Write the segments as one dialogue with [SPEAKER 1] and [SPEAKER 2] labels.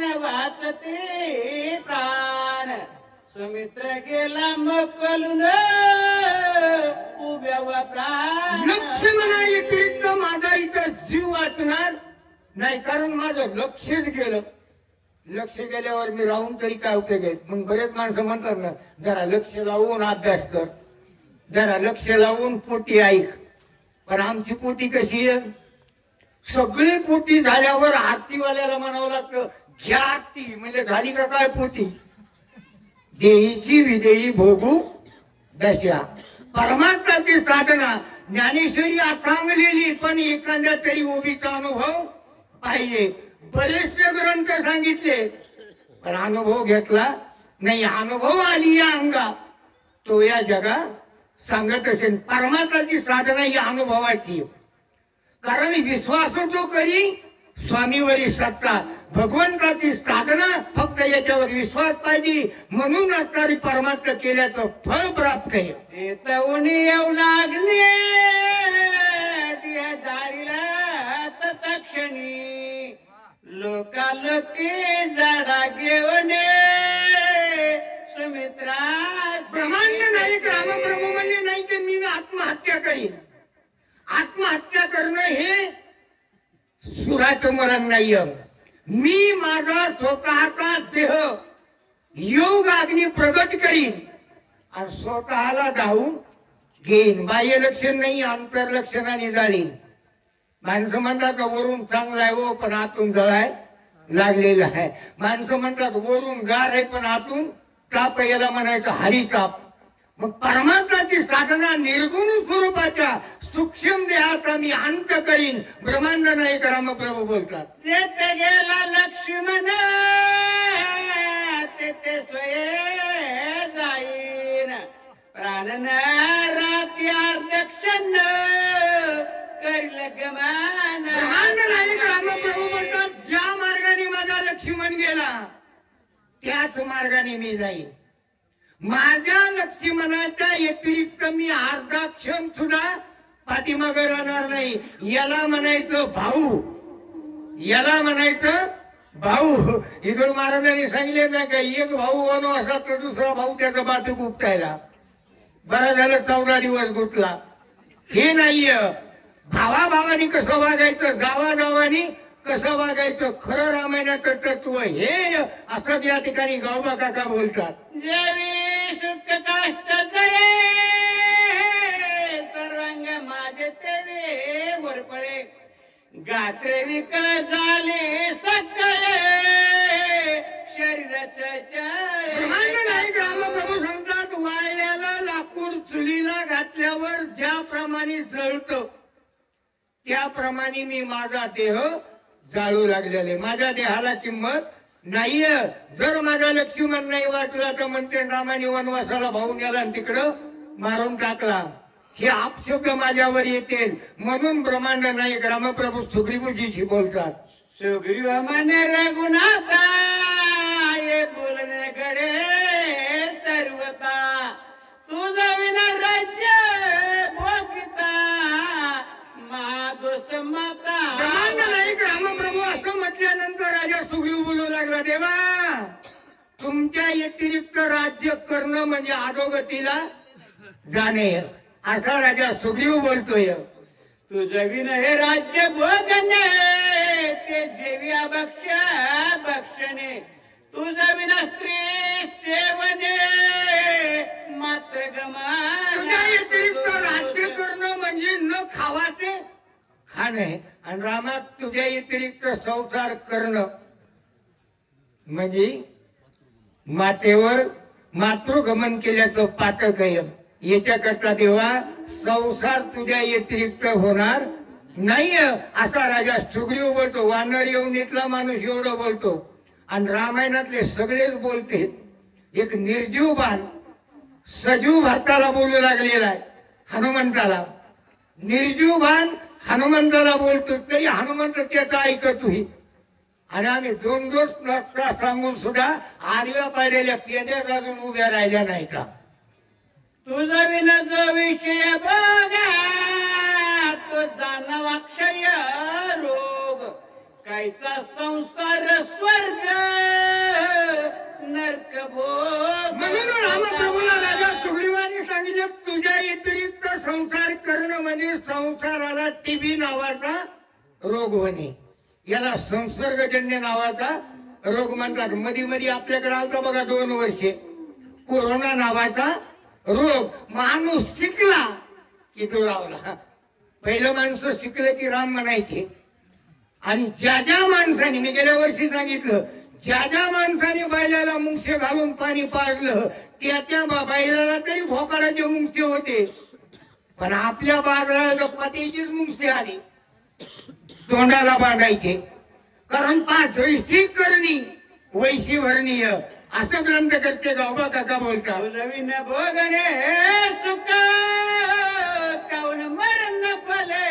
[SPEAKER 1] वाचते प्राण. सुमित्र गेला मकलून उभ्या प्राण.
[SPEAKER 2] लक्ष्मणा व्यतिरिक्त माझा इथं जीव वाचणार नाही कारण माझं लक्षच गेलं. लक्ष गेल्यावर मी राहून तरी काय उपयोग आहे? मग बरेच माणसं म्हणतात ना जरा लक्ष लावून अभ्यास कर. जरा लक्ष लावून पोटी ऐक. पण आमची पोटी कशी आहे? सगळी पोटी झाल्यावर आरतीवाल्याला म्हणावं लागतं घ्या आरती म्हणजे झाली का काय पोती? देहीची विदेही भोगू दशा. परमात्माची साधना ज्ञानेश्वरी अथांगलेली पण एखाद्या तरी ओबीचा अनुभव पाहिजे. बरेचसे ग्रंथ सांगितले पण अनुभव घेतला नाही. अनुभव आली या अंगा. तो या जगा सांगत असेल परमात्माची साधना ही अनुभवाची. कारण विश्वास जो करी स्वामीवरी सत्ता. भगवंताची साधना फक्त याच्यावर विश्वास पाहिजे. म्हणून असणारी परमात्मा केल्याचं फळ प्राप्त आहे.
[SPEAKER 1] येऊ लागले. त्या जाळीला तत्क्षणी लोकालोके झाडा घेऊन सुमित्रा
[SPEAKER 2] ब्रह्मांड नाही रामप्रभू म्हणजे नाही की मी आत्महत्या करीन आत्महत्या करणं हे कुणाचं मरण नाही मी माझा स्वतःचा देह योग अग्नी प्रगट करीन आणि स्वतःला धावून घेईन. बाह्य लक्षण नाही आंतर लक्षणाने जाळीन. माणसं म्हणतात का वरून चांगला आहे हो पण आतून जळाय लागलेला आहे. माणसं म्हणतात वरून गार आहे पण आतून ताप याला म्हणायचं हरिताप मग परमात्माची साधना निर्गुण स्वरूपाच्या सूक्ष्म देहाचा मी अंत करीन. ब्रह्मांड नाही रामप्रभू बोलतात.
[SPEAKER 1] तेथे गेला लक्ष्मण तेथे स्वये जाईन. प्राण राती अर्धक्षण करील गमान.
[SPEAKER 2] ब्रह्मांड नाही रामप्रभू बोलतात ज्या मार्गाने माझा लक्ष्मण गेला त्याच मार्गाने मी जाईन. माझ्या लक्ष्मणाच्या व्यतिरिक्त मी अर्धा क्षण सुद्धा पाठीमागे राहणार नाही. याला म्हणायचं भाऊ. याला म्हणायचं भाऊ. इथून महाराजांनी सांगितले ना का एक भाऊ वनवासात तर दुसरा भाऊ त्याचा बाटू गुपटायला. बरा झालं चौदा दिवस गुटला हे नाहीय. भावा भावानी कसं वागायचं जावा जावानी कसं वागायचं खरं रामायणाचं तत्व हे असं या ठिकाणी गावबा काका बोलतात.
[SPEAKER 1] गात्रविक झाले सकळे शरीराच
[SPEAKER 2] नाही सांगतात वाळल्याला लाकूड चुलीला घातल्यावर ज्याप्रमाणे जळत त्याप्रमाणे मी माझा देह जाळू लागलेले. माझ्या देहाला किंमत नाहीये. जर माझा लक्ष्मण नाही वाचला तर म्हणते रामाने वनवासाला भाऊन गेला आणि तिकडं मारून टाकला. हे आपशब्द माझ्यावर येतील. म्हणून ब्रह्मांड नाही ग्रामप्रभू सुग्रीवजीशी बोलतात.
[SPEAKER 1] सुग्रीव मने रघुनाथा ये बोलणे गडे सर्वता तुझं विना राज्य भोगिता. महादोस्त माता.
[SPEAKER 2] ब्रह्मांड नाही रामप्रभू असं म्हटल्यानंतर राजा सुग्रीव बोलू लागला देवा तुमच्या व्यतिरिक्त राज्य करणं म्हणजे अधोगतीला जाणे असा राजा सुग्रीव बोलतोय
[SPEAKER 1] तुझं विन हे राज्य भोगणे ते जेविया भक्ष भक्षणे तुझं विना स्त्री सेवने मात्र
[SPEAKER 2] तुझ्या व्यतिरिक्त राज्य करणं म्हणजे न खावा ते खाणे. आणि रामात तुझ्या व्यतिरिक्त संसार करणं म्हणजे मातेवर मातृगमन केल्याचं पातक आहे याच्याकरता देवा संसार तुझ्या व्यतिरिक्त होणार नाही असा राजा सुग्रीव बोलतो. वानर येऊन इथला माणूस एवढं बोलतो. आणि रामायणातले सगळेच बोलते. एक निर्जीव बाण सजीव भारताला बोलू लागलेला आहे हनुमंताला. निर्जीव बाण हनुमंताला बोलतो तरी हनुमंत त्याचा ऐकतोही आणि आम्ही दोन दोन सांगून सुद्धा आडव्या पाडलेल्या पेद्या अजून उभ्या राहिल्या नाही का
[SPEAKER 1] तुझा विना जो विषय बघा तो जाणवा क्षय रोग. कायचा संसार स्वर्ग नर्क भोग.
[SPEAKER 2] म्हणून रामप्रभूला राजा सुग्रीवाने सांगितले तुझ्या व्यतिरिक्त संसार करणं म्हणजे संसाराला टीबी नावाचा रोग होणे याला संसर्गजन्य नावाचा रोग म्हणतात. मधी मधी आपल्याकडे आलता बघा दोन वर्षे. कोरोना नावाचा रोग माणूस शिकला की दुरावला पहिलं माणसं शिकलं की राम म्हणायचे. आणि ज्या ज्या माणसाने मी गेल्या वर्षी सांगितलं ज्या ज्या माणसाने बैलाला मुंगशे घालून पाणी पाजलं त्या त्या बा- बैलाला तरी भोकाराचे मुंगशे होते. पण आपल्या बाजाराला पतीचीच मुंगसे आली. तोंडाला बांधायचे. कारण पाच वैशी करणी वैशी भरणीय असं ग्रंथ करते गावबा काका बोलता.
[SPEAKER 1] नवीन भोगणे सुख काऊन मरण फले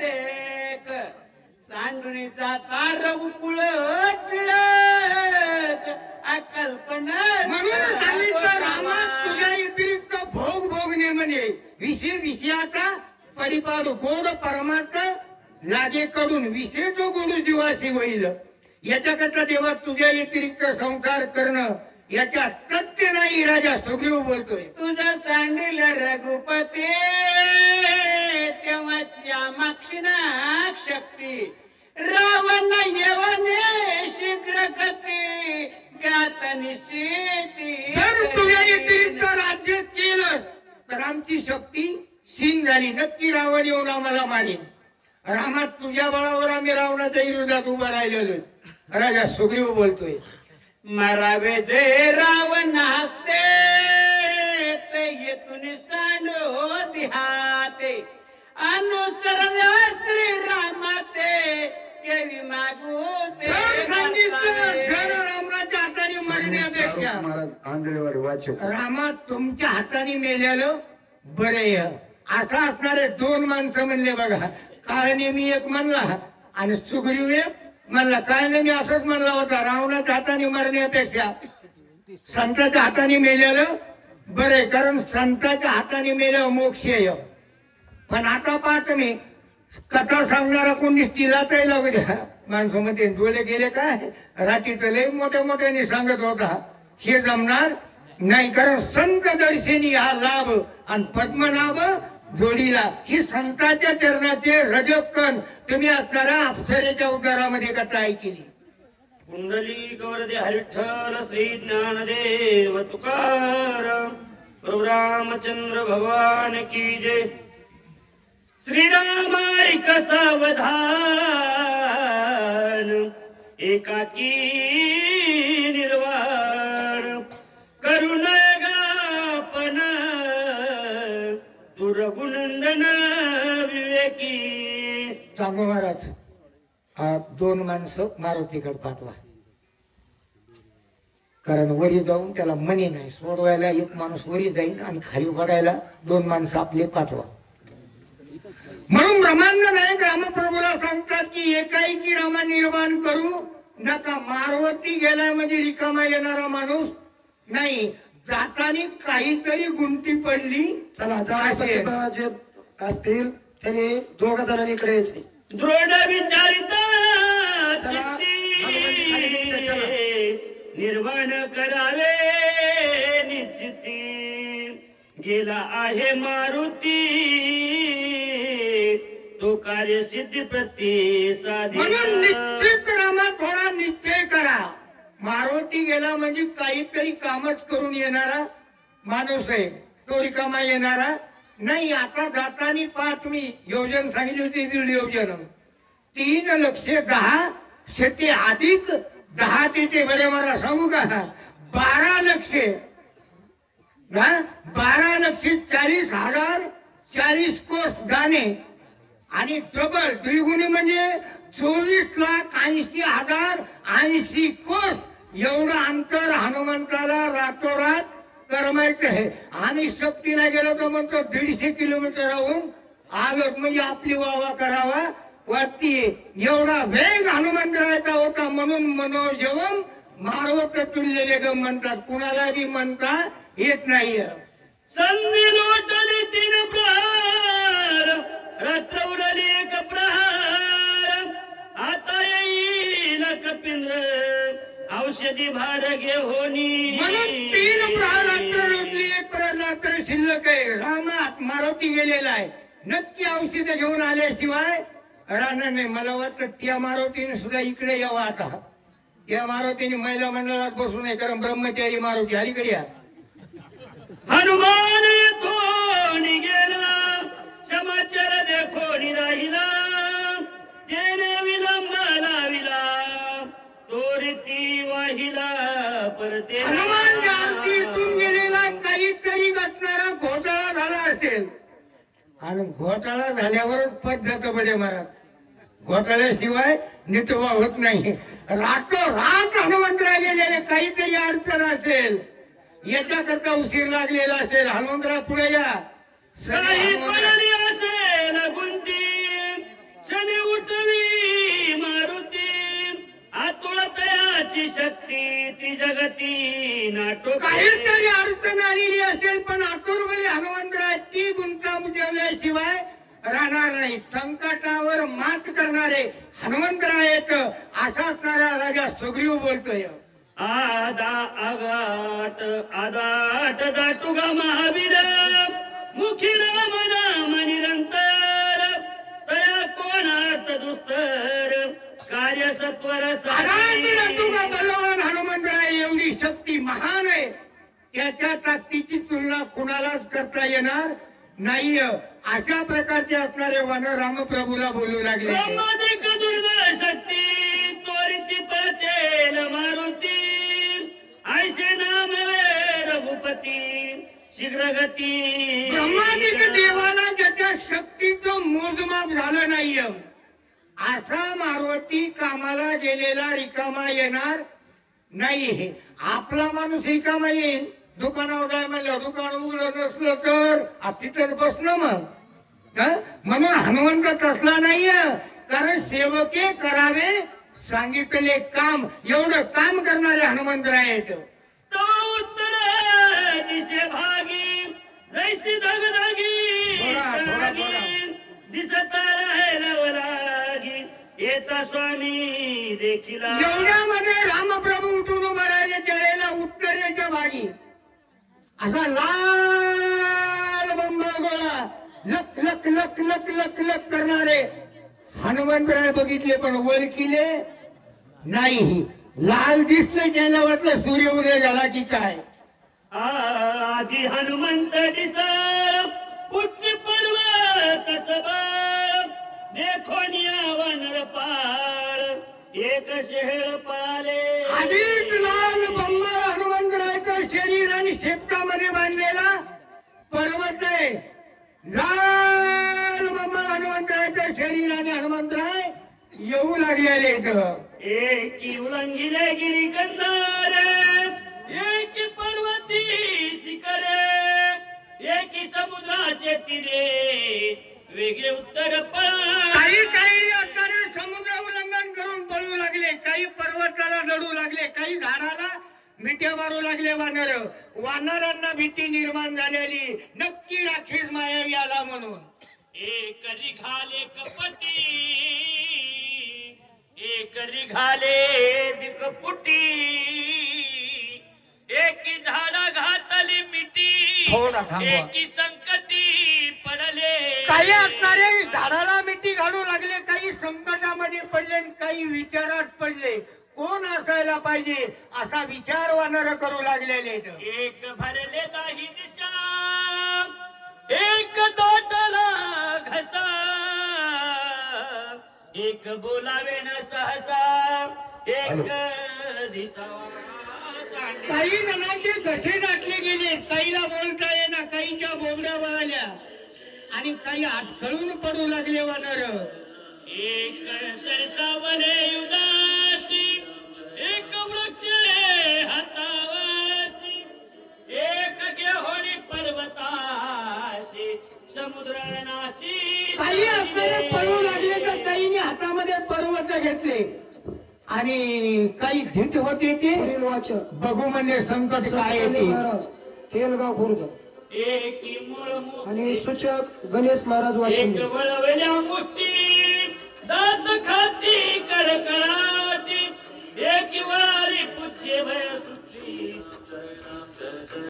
[SPEAKER 1] देख. सांडणीचा तार उकुळ टिळक अकल्पना
[SPEAKER 2] म्हणून सांगितलं तुझ्या व्यतिरिक्त भोग भोगणे म्हणजे विषय विषयाचा परिपाड गोड परमार्थ लागे कडून विषय तो गोड जीवाशी होईल. याच्याकरता देवा तुझ्या व्यतिरिक्त संसार करणं याच्यात तथ्य नाही राजा. सुग्रीव बोलतोय.
[SPEAKER 1] तुझं सांडिल रघुपती तेव्हाची माक्षिणा शक्ती. रावण येवने शीघ्र गती ज्ञात निश्चिती
[SPEAKER 2] जर तुझ्या व्यतिरिक्त राज्य केलं तर आमची शक्ती क्षीण झाली. नक्की रावण येऊन आम्हाला मारेन रामात तुझ्या बळावर आम्ही रावणाच्या विरोधात उभा राहिलेलो राजा सुग्रीव बोलतोय
[SPEAKER 1] मरावे जे रावण हसते ते येथून सांडो दिहाते अनुसरण श्री रामाते केवी मागू ते
[SPEAKER 2] रामराच्या हाताने मरण्यापेक्षा.
[SPEAKER 3] शाहरुख महाराज आंधळेवाडी वाचक
[SPEAKER 2] रामात तुमच्या हाताने मेलेलं बरं असं असणारे दोन माणसं म्हणले बघा. काय नेहमी एक म्हणला. आणि सुग्रीव एक म्हणला काय नेहमी असंच म्हणला होता रावणाच्या हाताने मरण्यापेक्षा. संताच्या हाताने मेलेलं बरे कारण संताच्या हाताने मेलं मोक्ष पण आता पहा मी कथा सांगणारा कोणी दिसतीला तर लागू द्या माणसं डोले डोळे गेले काय? रात्रीचं लय मोठ्या मोठ्याने सांगत होता. हे जमणार नाही कारण संत दर्शनी हा लाभ आणि पद्मनाभ जोडीला. ही संतांच्या चरणाचे रजकण तुम्ही असणारा अप्सरेच्या उदारामध्ये कथा ऐकली
[SPEAKER 4] कुंडली गौरदे हरिठ्ठल श्री ज्ञानदेव तुकाराम. प्रभु रामचंद्र भगवान की जय. श्रीरामायिक सावधान एकाकी रघुनंदन विवेकी.
[SPEAKER 2] सांगू महाराज दोन माणसं मारुतीकडे पाठवा. कारण वरी जाऊन त्याला मनी नाही. सोडवायला एक माणूस वरी जाईल आणि खाली पडायला दोन माणसं आपले पाठवा. म्हणून ब्रह्मांड नायक रामप्रभूला सांगतात की एकाएकी रामा निर्माण करू. नका मारवती गेला म्हणजे रिकामा येणारा माणूस नाही. जातानी काहीतरी गुंती पडली.
[SPEAKER 3] चला जे असतील त्यांनी दोघ जणांनी इकडे यायचे.
[SPEAKER 4] दृढ विचारित निर्माण करावे निश्चिती. गेला आहे मारुती. तो कार्य सिद्धी प्रतिसादी
[SPEAKER 2] म्हणून निश्चित रामात थोडा निश्चय करा मारुती गेला म्हणजे काहीतरी कामच करून येणारा माणूस आहे. तो रिकामा येणारा. नाही आता जातानी पाच मी योजन सांगितली होती दीड योजन. तीन लक्ष दहा. शेती अधिक दहा तिथे बरे मला सांगू का? बारा लक्ष. ना? बारा लक्ष चाळीस हजार चाळीस कोस जाणे. आणि डबल द्विगुणी म्हणजे चोवीस लाख ऐंशी हजार ऐंशी कोस एवढं अंतर हनुमंताला रातोरात करमायचं आहे. आम्ही शक्तीला गेलो तर म्हणतो दीडशे किलोमीटर राहून आलो. म्हणजे आपली वावा करावा वाटती. एवढा वेग हनुमंतराचा होता म्हणून मनोजवम मारवत तुल्य वेगम म्हणतात. कुणालाही म्हणता येत नाही
[SPEAKER 4] संधी लोटली तीन औषधी भार घेऊनी.
[SPEAKER 2] म्हणून तीन प्रहार रात्र रोजली एक प्रहार रात्र शिल्लक आहे. रामात मारुती गेलेला आहे. नक्की औषध घेऊन आल्याशिवाय राहणार नाही मला वाटतं त्या मारुतीने सुद्धा इकडे यावं आता. त्या मारुतीने महिला मंडळात बसू नये कारण ब्रह्मचारी मारुती अलीकडे
[SPEAKER 4] हनुमान!
[SPEAKER 2] हनुमान जयंतीतून गेलेला काहीतरी घटणारा घोटाळा झाला असेल. आणि घोटाळा झाल्यावरच पद जातं बडे महाराज. घोटाळ्याशिवाय निटवा होत नाही. रातो रात हनुमंतरा गेलेले काहीतरी अडचण असेल. याच्याकरता उशीर लागलेला असेल. हनुमंतरा पुढे या.
[SPEAKER 4] शक्ती ती जगती नाटो
[SPEAKER 2] काहीतरी अडचण आलेली असेल पण आतुरबळी हनुमंतराची गुंता मुजवल्याशिवाय राहणार नाही. संकटावर मात करणारे हनुमंतराय असा असणारा राजा सुग्रीव बोलतोय.
[SPEAKER 4] आदा आगाट आदाट दाटुगा महावीर मुखी राम नाम निरंतर तया कोणात दुस्तर कार्य सत्वर
[SPEAKER 2] हनुमंतराय? एवढी शक्ती महान आहे. त्याच्या ताकदीची तुलना कुणालाच करता येणार नाही अशा प्रकारचे असणारे वन रामप्रभूला बोलू लागले.
[SPEAKER 4] शक्ती त्वरिती मारुती. ऐसे नाम रघुपती शीघ्र गती
[SPEAKER 2] ब्रह्मादिक देवाला ज्याच्या शक्तीचं मोजमाप झालं नाहीये. असा मारुती कामाला गेलेला रिकामा येणार नाही. आपला माणूस रिकामा येईल. दुकानावर जाय म्हणलं दुकान उघडं नसलं तर आ, तिथंच बसणं मग? म्हणून हनुमंत तसला नाहीये कारण सेवके करावे सांगितले काम एवढं काम करणारे हनुमंत आहेत.
[SPEAKER 4] तो उत्तर दिशे भागी जैसी. धगी, दिसत राहिला येता स्वामी देखिला
[SPEAKER 2] एवढ्यामध्ये रामप्रभू उठून उभा राहिले त्यावेळेला उत्तरेच्या भागी असा लाल बंबळ गोळा लक लक लक लक लक लक करणारे हनुमंतराय बघितले पण ओळखीले नाही. लाल दिसलं त्याला वाटलं सूर्य उदय झाला की काय.
[SPEAKER 4] आधी हनुमंत दिसर उच्च पर्वत देखो नियावनर पाळ एक शेळ पाले।
[SPEAKER 2] अधिक लाल बंबळ हनुमंतरायचं शरीर आणि शेपटामध्ये बांधलेला पर्वत आहे. लाल बंबळ हनुमंतरायचं शरीर आणि हनुमंतराय येऊ लागलेले
[SPEAKER 4] एकी उलंघिले गिरी गंधार एकी पर्वती शिखरे एकी समुद्राचे तिरे वेगळे उत्तर
[SPEAKER 2] काही काही असणारे समुद्र उल्लंघन करून पळू लागले काही पर्वताला लढू लागले काही झाडाला मिठ्या मारू लागले वानर. वानरांना भीती निर्माण झालेली नक्की राक्षस मायावी आला म्हणून.
[SPEAKER 4] एक रिघाले कपटी एक रिघाले दिकपुटी एकी झाडा घातली मिठी. एकी पडले
[SPEAKER 2] काही असणारे झाडाला मिठी घालू लागले काही संकटामध्ये पडले काही विचारात पडले. कोण असायला पाहिजे असा विचार वानर करू लागलेले.
[SPEAKER 4] एक भरले दाही दिशा एक दाटला घसा. एक बोलावे न सहसा एक दिसा.
[SPEAKER 2] काही जणांचे गठे दाटले गेले. काहीला बोलता येणार काहीच्या बोबड्या वळाल्या आणि काही आटखळून पडू लागले वानर.
[SPEAKER 4] एक सरसावले उदासी एक वृक्ष हातावासी एक घेहोणी पर्वताशी समुद्रनाशी
[SPEAKER 2] काही असणारे पळू लागले तर काहीने हातामध्ये पर्वत घेतले. आणि काही धीट होते ते? बघू म्हणजे संकट काय येते
[SPEAKER 3] तेलगाव खुर्द आणि सूचक गणेश महाराज वाशिंदे.
[SPEAKER 4] एक वळवल्या मुष्टी दात खाती करकळाती एक वारी पुच्छे भयस